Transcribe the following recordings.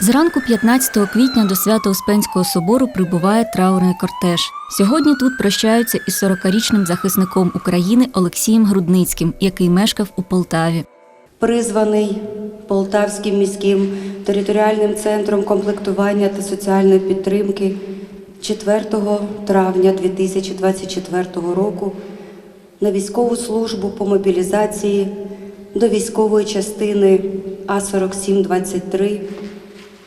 Зранку 15 квітня до Свято-Успенського собору прибуває траурний кортеж. Сьогодні тут прощаються із 40-річним захисником України Олексієм Грудницьким, який мешкав у Полтаві. призваний Полтавським міським територіальним центром комплектування та соціальної підтримки 4 травня 2024 року на військову службу по мобілізації до військової частини А4723,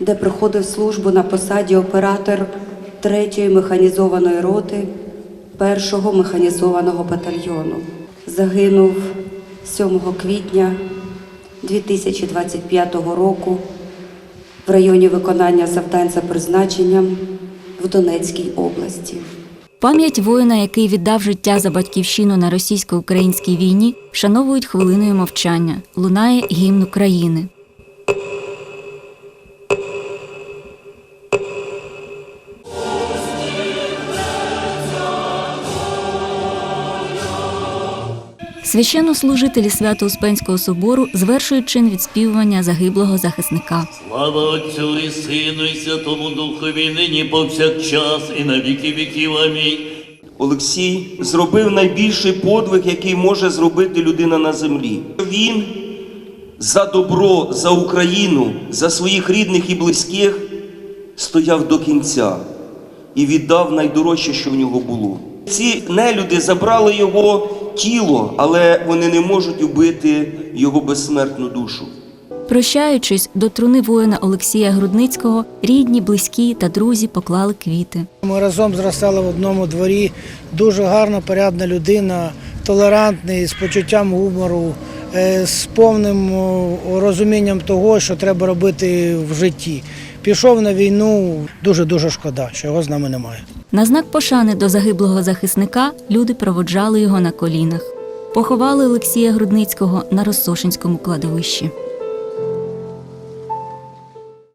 де проходив службу на посаді оператор 3-ї механізованої роти 1-го механізованого батальйону. Загинув 7 квітня 2025 року в районі виконання завдань за призначенням в Донецькій області. Пам'ять воїна, який віддав життя за батьківщину на російсько-українській війні, вшановують хвилиною мовчання. Лунає гімн України. Священнослужителі Свято-Успенського собору звершують чин відспівування загиблого захисника. Слава Отцю і Сину, і Святому Духові, нині повсякчас, і на віки віків. Амінь. Олексій зробив найбільший подвиг, який може зробити людина на землі. Він за добро, за Україну, за своїх рідних і близьких стояв до кінця і віддав найдорожче, що в нього було. Ці нелюди забрали його тіло, але вони не можуть убити його безсмертну душу. Прощаючись до труни воїна Олексія Грудницького, рідні, близькі та друзі поклали квіти. Ми разом зростали в одному дворі. Дуже гарна, порядна людина, толерантний, з почуттям гумору, з повним розумінням того, що треба робити в житті. Пішов на війну, дуже-дуже шкода, що його з нами немає. На знак пошани до загиблого захисника люди проводжали його на колінах. Поховали Олексія Грудницького на Росошинському кладовищі.